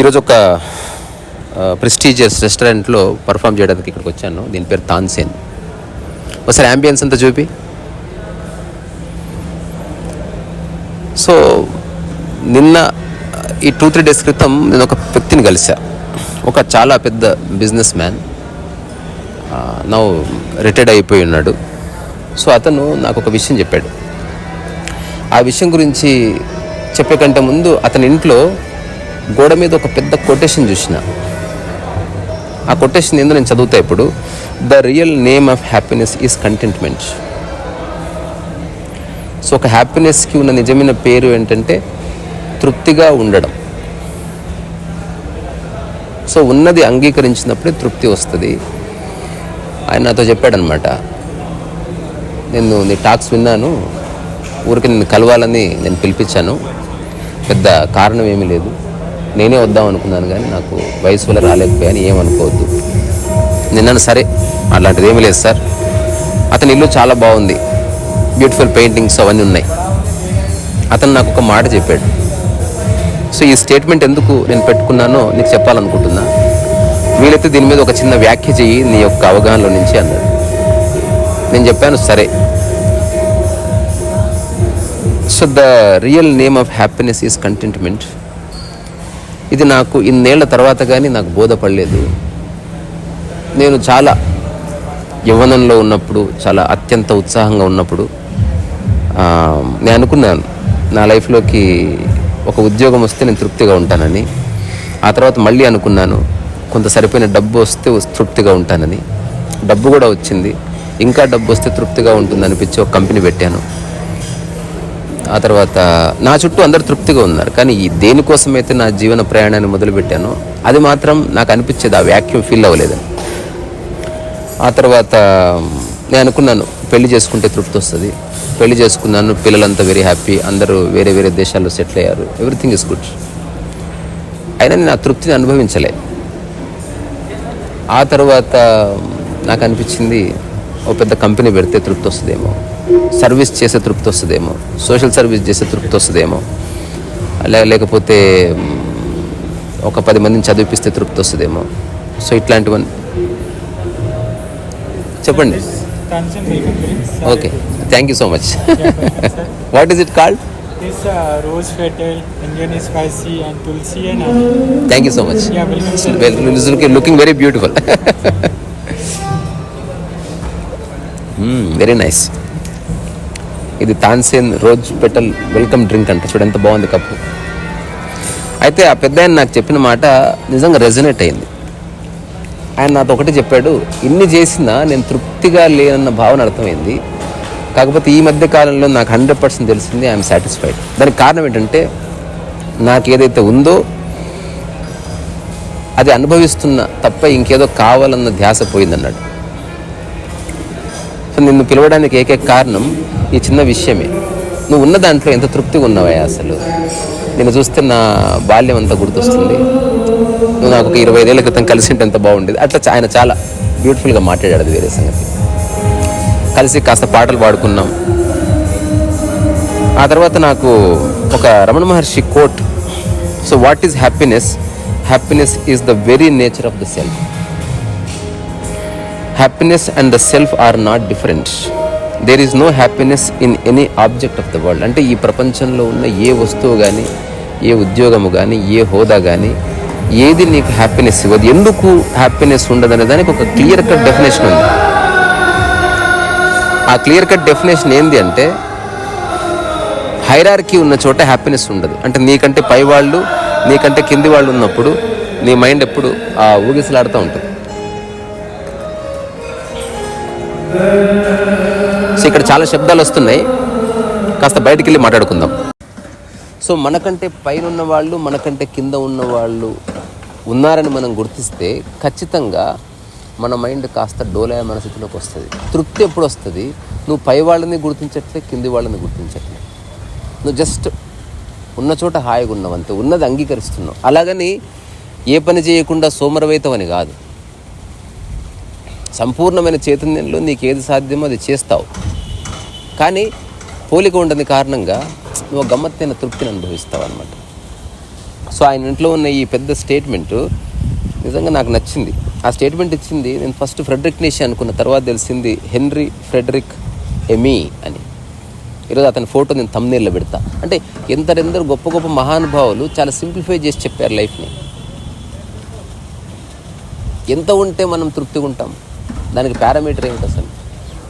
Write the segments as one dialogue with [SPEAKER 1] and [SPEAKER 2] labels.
[SPEAKER 1] ఈరోజు ఒక ప్రెస్టీజియస్ రెస్టారెంట్లో పర్ఫామ్ చేయడానికి ఇక్కడికి వచ్చాను. దీని పేరు తాన్సేన్. ఒకసారి అంబియన్స్ అంతా చూపి. సో నిన్న ఈ టూ త్రీ డేస్ క్రితం నేను ఒక వ్యక్తిని కలిసా ఒక చాలా పెద్ద బిజినెస్ మ్యాన్ నా రిటైర్డ్ అయిపోయి ఉన్నాడు. సో అతను నాకు ఒక విషయం చెప్పాడు. ఆ విషయం గురించి చెప్పే కంటే ముందు అతని ఇంట్లో గోడ మీద ఒక పెద్ద కొటేషన్ చూసిన. ఆ కొటేషన్ ఏందో నేను చదువుతా ఇప్పుడు. The real name of happiness is contentment so ఒక హ్యాపీనెస్కి ఉన్న నిజమైన పేరు ఏంటంటే తృప్తిగా ఉండడం. సో ఉన్నది అంగీకరించినప్పుడే తృప్తి వస్తుంది. ఆయన నాతో చెప్పాడనమాట నేను నీ టాక్స్ విన్నాను. ఊరికి నిన్ను కలవాలని నేను పిలిపించాను. పెద్ద కారణం ఏమీ లేదు. నేనే వద్దాం అనుకున్నాను కానీ నాకు వయసు వల్ల రాలేకపోయాను. ఏమనుకోవద్దు నిన్నను సరే అలాంటిది ఏమీ లేదు సార్. అతని ఇల్లు చాలా బాగుంది. బ్యూటిఫుల్ పెయింటింగ్స్ అవన్నీ ఉన్నాయి. అతను నాకు ఒక మాట చెప్పాడు. సో ఈ స్టేట్మెంట్ ఎందుకు నేను పెట్టుకున్నానో నీకు చెప్పాలనుకుంటున్నా. వీలైతే దీని మీద ఒక చిన్న వ్యాఖ్య చెయ్యి నీ యొక్క అవగాహనలో నుంచి అన్నాడు. నేను చెప్పాను సరే. So the real name of happiness is contentment ఇది నాకు ఇన్నేళ్ళ తర్వాత కానీ నాకు బోధపడలేదు. నేను చాలా యవ్వనంలో ఉన్నప్పుడు చాలా అత్యంత ఉత్సాహంగా ఉన్నప్పుడు నేను అనుకున్నాను నా లైఫ్లోకి ఒక ఉద్యోగం వస్తే నేను తృప్తిగా ఉంటానని. ఆ తర్వాత మళ్ళీ అనుకున్నాను కొంత సరిపోయిన డబ్బు వస్తే తృప్తిగా ఉంటానని. డబ్బు కూడా వచ్చింది. ఇంకా డబ్బు వస్తే తృప్తిగా ఉంటుంది అనిపించి ఒక కంపెనీ పెట్టాను. ఆ తర్వాత నా చుట్టూ అందరు తృప్తిగా ఉన్నారు. కానీ ఈ దేనికోసమైతే నా జీవన ప్రయాణాన్ని మొదలుపెట్టానో అది మాత్రం నాకు అనిపించేది ఆ వ్యాక్యూమ్ ఫీల్ అవ్వలేదు. ఆ తర్వాత నేను అనుకున్నాను పెళ్ళి చేసుకుంటే తృప్తి వస్తుంది. పెళ్ళి చేసుకున్నాను పిల్లలంతా వెరీ హ్యాపీ అందరూ వేరే వేరే దేశాల్లో సెటిల్ అయ్యారు. ఎవ్రీథింగ్ ఇస్ గుడ్ అయినా నేను ఆ తృప్తిని అనుభవించలే. ఆ తర్వాత నాకు అనిపించింది ఓ పెద్ద కంపెనీ పెడితే తృప్తి వస్తుందేమో. సర్వీస్ చేసే తృప్తి వస్తుందేమో. సోషల్ సర్వీస్ చేసే తృప్తి వస్తుందేమో. లే- లేకపోతే ఒక పది మందిని చదివిపిస్తే తృప్తి వస్తుందేమో. సో ఇట్లాంటివన్నీ. చెప్పండి. Okay. Thank you so much. What is it called
[SPEAKER 2] This uh, rose petal, Indian spicy, and tulsi and honey.
[SPEAKER 1] Thank you so much
[SPEAKER 2] Yeah, welcome. sir.
[SPEAKER 1] Looking very beautiful very nice ఇది Tansen rose petal welcome drink అంట. చూడు ఎంత బాగుంది cup. అయితే ఆ పెద్ద ఆయన నాకు చెప్పిన మాట నిజంగా రెజనేట్ అయింది. ఆయన నాతో ఒకటి చెప్పాడు ఇన్ని చేసినా నేను తృప్తిగా లేనన్న భావన అర్థమైంది. కాకపోతే ఈ మధ్య కాలంలో నాకు హండ్రెడ్ పర్సెంట్ తెలిసింది ఐఎమ్ సాటిస్ఫైడ్. దానికి కారణం ఏంటంటే నాకు ఏదైతే ఉందో అది అనుభవిస్తున్న తప్ప ఇంకేదో కావాలన్న ధ్యాస పోయిందన్నాడు. సో నిన్ను పిలవడానికి ఏకైక కారణం ఈ చిన్న విషయమే. నువ్వు ఉన్న దాంట్లో ఎంత తృప్తిగా ఉన్నావా అసలు? నేను చూస్తే నా బాల్యం అంతా గుర్తొస్తుంది. నువ్వు నాకు ఒక ఇరవై ఐదేళ్ళ క్రితం కలిసి ఉంటే ఎంత బాగుండేది. అట్లా ఆయన చాలా బ్యూటిఫుల్గా మాట్లాడాడు అది వేరే సంగతి. కలిసి కాస్త పాటలు పాడుకున్నాం. ఆ తర్వాత నాకు ఒక Ramana Maharshi quote so what is happiness happiness is the very nature of the self happiness and the self are not different there is no happiness in any object of the world అంటే ఈ ప్రపంచంలో ఉన్న ఏ వస్తువు కానీ ఏ ఉద్యోగము కానీ ఏ హోదా కానీ ఏది నీకు హ్యాపీనెస్ ఇవ్వదు. ఎందుకు హ్యాపీనెస్ ఉండదనే దానికి ఒక క్లియర్ కట్ డెఫినేషన్ ఉంది. ఆ క్లియర్ కట్ డెఫినేషన్ ఏంది అంటే హైరార్కీ ఉన్న చోట హ్యాపీనెస్ ఉండదు. అంటే నీకంటే పై వాళ్ళు నీకంటే కింది వాళ్ళు ఉన్నప్పుడు నీ మైండ్ ఎప్పుడు ఆ ఊగిసలాడుతూ ఉంటుంది. సో ఇక్కడ చాలా శబ్దాలు వస్తున్నాయి. కాస్త బయటికి వెళ్ళి మాట్లాడుకుందాం. సో మనకంటే పైన ఉన్న వాళ్ళు మనకంటే కింద ఉన్న వాళ్ళు ఉన్నారని మనం గుర్తిస్తే ఖచ్చితంగా మన మైండ్ కాస్త డోలయ మనస్థితిలోకి వస్తుంది. తృప్తి ఎప్పుడు వస్తుంది? నువ్వు పై వాళ్ళని గుర్తించట్లే కింది వాళ్ళని గుర్తించట్లే. నువ్వు జస్ట్ ఉన్న చోట హాయిగా ఉన్నావు అంతే. ఉన్నది అంగీకరిస్తున్నావు. అలాగని ఏ పని చేయకుండా సోమరవైతం అని కాదు. సంపూర్ణమైన చైతన్యంలో నీకు ఏది సాధ్యమో అది చేస్తావు. కానీ పోలిక ఉండని కారణంగా నువ్వు గమ్మత్తైన తృప్తిని అనుభవిస్తావు అనమాట సో ఆయన ఇంట్లో ఉన్న ఈ పెద్ద స్టేట్మెంటు నిజంగా నాకు నచ్చింది. ఆ స్టేట్మెంట్ ఇచ్చింది నేను ఫస్ట్ ఫ్రెడరిక్ నేషి అనుకున్న తర్వాత తెలిసింది హెన్రీ ఫ్రెడరిక్ ఎమీ అని. ఈరోజు అతని ఫోటో నేను తమ్నేల్లో పెడతా. అంటే ఎంతరెందరు గొప్ప గొప్ప మహానుభావులు చాలా సింప్లిఫై చేసి చెప్పారు లైఫ్ని. ఎంత ఉంటే మనం తృప్తిగా ఉంటాం. దానికి పారామీటర్ ఏమిటి అసలు?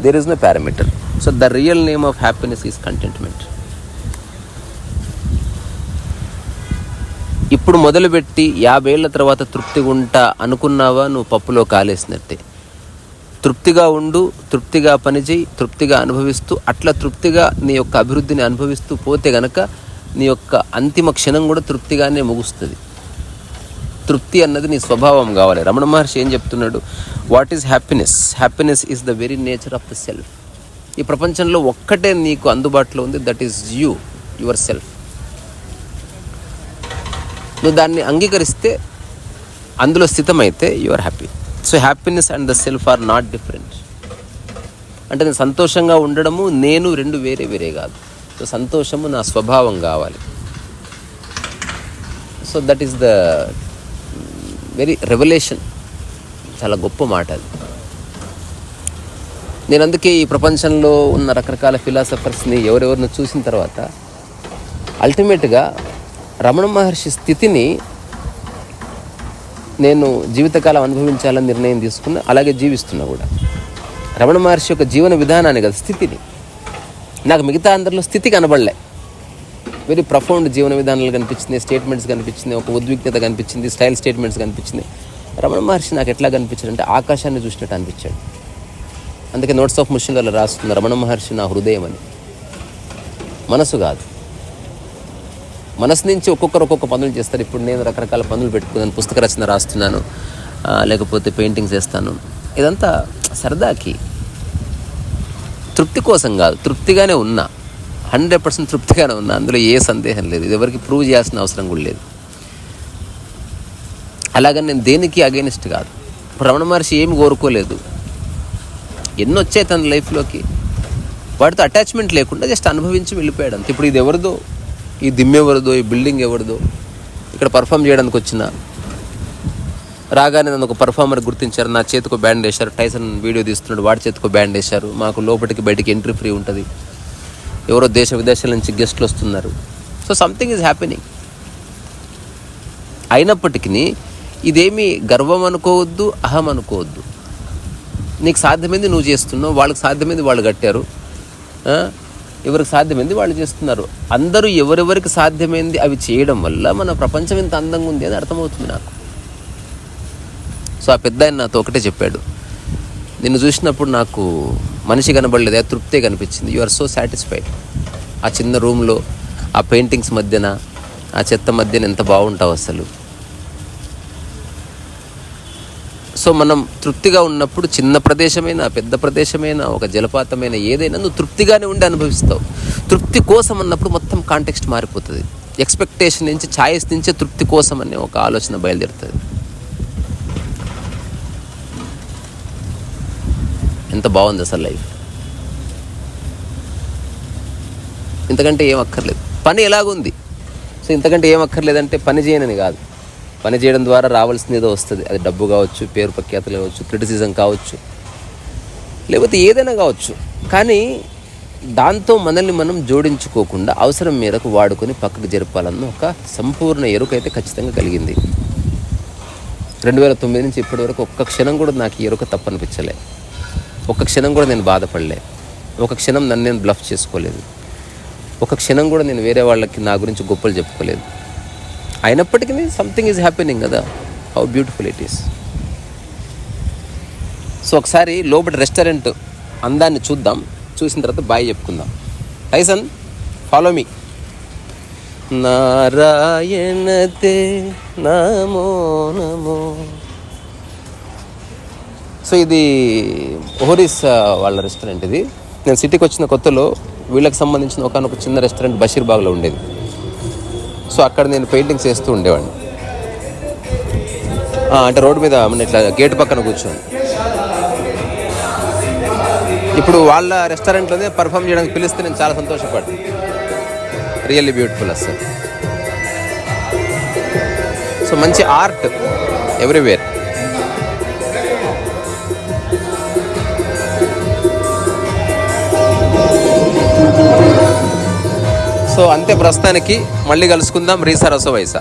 [SPEAKER 1] There is no parameter so the real name of happiness is contentment ఇప్పుడు మొదలుపెట్టి యాభేళ్ళ తర్వాత తృప్తిగా ఉంటా అనుకున్నావా? నువ్వు పప్పులో కాలేసినట్టే. తృప్తిగా ఉండు తృప్తిగా పనిచేయి తృప్తిగా అనుభవిస్తూ అట్లా తృప్తిగా నీ యొక్క అభివృద్ధిని అనుభవిస్తూ పోతే గనక నీ యొక్క అంతిమ క్షణం కూడా తృప్తిగానే ముగుస్తుంది. తృప్తి అన్నది నీ స్వభావం కావాలి. రమణ మహర్షి ఏం చెప్తున్నాడు? What is happiness happiness is the very nature of the self ఈ ప్రపంచంలో ఒక్కటే నీకు అందుబాటులో ఉంది. That is you your self నువ్వు దాన్ని అంగీకరిస్తే అందులో స్థితమైతే you are happy so happiness and the self are not different అంటే నేను సంతోషంగా ఉండడము నేను రెండు వేరే వేరే కాదు. సో సంతోషము నా స్వభావం కావాలి. So that is the very revolution. చాలా గొప్ప మాట అది. నేను అందుకే ఈ ప్రపంచంలో ఉన్న రకరకాల ఫిలాసఫర్స్ని ఎవరెవరిని చూసిన తర్వాత అల్టిమేట్గా రమణ మహర్షి స్థితిని నేను జీవితకాలం అనుభవించాలని నిర్ణయం తీసుకున్నా అలాగే జీవిస్తున్నా కూడా. రమణ మహర్షి యొక్క జీవన విధానాన్ని కదా స్థితిని. నాకు మిగతా అందరిలో స్థితి కనబడలే. వెరీ ప్రఫౌండ్ జీవన విధానాలు కనిపించింది స్టేట్మెంట్స్ కనిపించింది ఒక ఉద్విగ్నత కనిపించింది స్టైల్ స్టేట్మెంట్స్ కనిపించింది రమణ మహర్షి నాకు ఎట్లా కనిపించాడు అంటే ఆకాశాన్ని చూసినట్టు అనిపించాడు. అందుకే నోట్స్ ఆఫ్ ముషన్లలో రాస్తుంది రమణ మహర్షి నా హృదయం అని. మనసు కాదు. మనసు నుంచి ఒక్కొక్కరు ఒక్కొక్క పనులు చేస్తారు. ఇప్పుడు నేను రకరకాల పనులు పెట్టుకున్నాను పుస్తక రచన రాస్తున్నాను లేకపోతే పెయింటింగ్స్ వేస్తాను. ఇదంతా సరదాకి. తృప్తి కోసం కాదు తృప్తిగానే ఉన్నా. హండ్రెడ్ పర్సెంట్ తృప్తిగానే ఉన్నా. అందులో ఏ సందేహం లేదు. ఇది ఎవరికి ప్రూవ్ చేయాల్సిన అవసరం కూడా లేదు. అలాగని నేను దేనికి అగేనిస్ట్ కాదు. రమణ మహర్షి ఏమి కోరుకోలేదు. ఎన్ని వచ్చాయి తన లైఫ్లోకి వాటితో అటాచ్మెంట్ లేకుండా జస్ట్ అనుభవించి వెళ్ళిపోయాడు అంత. ఇప్పుడు ఇది ఎవరిదో? ఈ దిమ్మ ఎవరిదో? ఈ బిల్డింగ్ ఎవరిదో? ఇక్కడ పర్ఫామ్ చేయడానికి వచ్చిన రాగానే నన్ను ఒక పర్ఫార్మర్ గుర్తించారు. నా చేతికి బ్యాండ్ వేశారు. టైసన్ వీడియో తీస్తున్నాడు. వాడి చేతికి బ్యాండ్ వేశారు. మాకు లోపలికి బయటికి ఎంట్రీ ఫ్రీ ఉంటుంది. ఎవరో దేశ విదేశాల నుంచి గెస్ట్లు వస్తున్నారు. సో సంథింగ్ ఈజ్ హ్యాపెనింగ్ అయినప్పటికీ ఇదేమి గర్వం అనుకోవద్దు అహం అనుకోవద్దు. నీకు సాధ్యమైంది నువ్వు చేస్తున్నావు వాళ్ళకి సాధ్యమైంది వాళ్ళు కట్టారు. ఎవరికి సాధ్యమైంది వాళ్ళు చేస్తున్నారు. అందరూ ఎవరెవరికి సాధ్యమైంది అవి చేయడం వల్ల మన ప్రపంచం ఇంత అందంగా ఉంది అని అర్థమవుతుంది నాకు. సో ఆ పెద్ద ఆయన నాతో ఒకటే చెప్పాడు. నిన్ను చూసినప్పుడు నాకు మనిషి కనబడలేదు ఆ తృప్తే కనిపించింది. యు ఆర్ సో సాటిస్ఫైడ్ ఆ చిన్న రూమ్లో ఆ పెయింటింగ్స్ మధ్యన ఆ చెత్త మధ్యన ఎంత బాగుంటావు అసలు. సో మనం తృప్తిగా ఉన్నప్పుడు చిన్న ప్రదేశమైనా పెద్ద ప్రదేశమైనా ఒక జలపాతమైన ఏదైనా నువ్వు తృప్తిగానే ఉండి అనుభవిస్తావు. తృప్తి కోసం అన్నప్పుడు మొత్తం కాంటెక్స్ట్ మారిపోతుంది. ఎక్స్పెక్టేషన్ నుంచి ఛాయిస్ నుంచే తృప్తి కోసం అనే ఒక ఆలోచన బయలుదేరుతుంది. ఎంత బాగుంది అసలు లైఫ్. ఇంతకంటే ఏం అక్కర్లేదు. పని ఎలాగుంది? సో ఇంతకంటే ఏం అక్కర్లేదంటే పని చేయనని కాదు. పని చేయడం ద్వారా రావాల్సింది ఏదో వస్తుంది. అది డబ్బు కావచ్చు పేరు ప్రఖ్యాతలు కావచ్చు క్రిటిసిజం కావచ్చు లేకపోతే ఏదైనా కావచ్చు. కానీ దాంతో మనల్ని మనం జోడించుకోకుండా అవసరం మేరకు వాడుకొని పక్కకు జరపాలన్న ఒక సంపూర్ణ ఎరుక అయితే ఖచ్చితంగా కలిగింది. రెండు వేల తొమ్మిది నుంచి ఇప్పటి వరకు ఒక్క క్షణం కూడా నాకు ఈ ఎరుక తప్పనిపించలే. ఒక క్షణం కూడా నేను బాధపడలే. ఒక క్షణం నన్ను నేను బ్లఫ్ చేసుకోలేదు. ఒక క్షణం కూడా నేను వేరే వాళ్ళకి నా గురించి గొప్పలు చెప్పుకోలేదు. అయినప్పటికీ సంథింగ్ ఈజ్ హ్యాపెనింగ్ కదా. How beautiful it is so ఒకసారి లోబడి రెస్టారెంట్ అందాన్ని చూద్దాం. చూసిన తర్వాత బాయ్ చెప్పుకుందాం. టైసన్ ఫాలో మీ నారాయణతే నమో నమో. సో ఇది ఓహరీస్ వాళ్ళ రెస్టారెంట్ ఇది. నేను సిటీకి వచ్చిన కొత్తలో వీళ్ళకి సంబంధించిన ఒకనొక చిన్న రెస్టారెంట్ బషీర్బాగ్లో ఉండేది. సో అక్కడ నేను పెయింటింగ్స్ వేస్తూ ఉండేవాడిని. అంటే రోడ్డు మీద మన ఇట్లా గేట్ పక్కన కూర్చోండి ఇప్పుడు వాళ్ళ రెస్టారెంట్లోనే పర్ఫామ్ చేయడానికి పిలిస్తే నేను చాలా సంతోషపడ్డాను. రియల్లీ బ్యూటిఫుల్ అసలు. సో మంచి ఆర్ట్ ఎవ్రీవేర్ సో అంతే ప్రస్తుతానికి మళ్ళీ కలుసుకుందాం రీసా రసో వైసా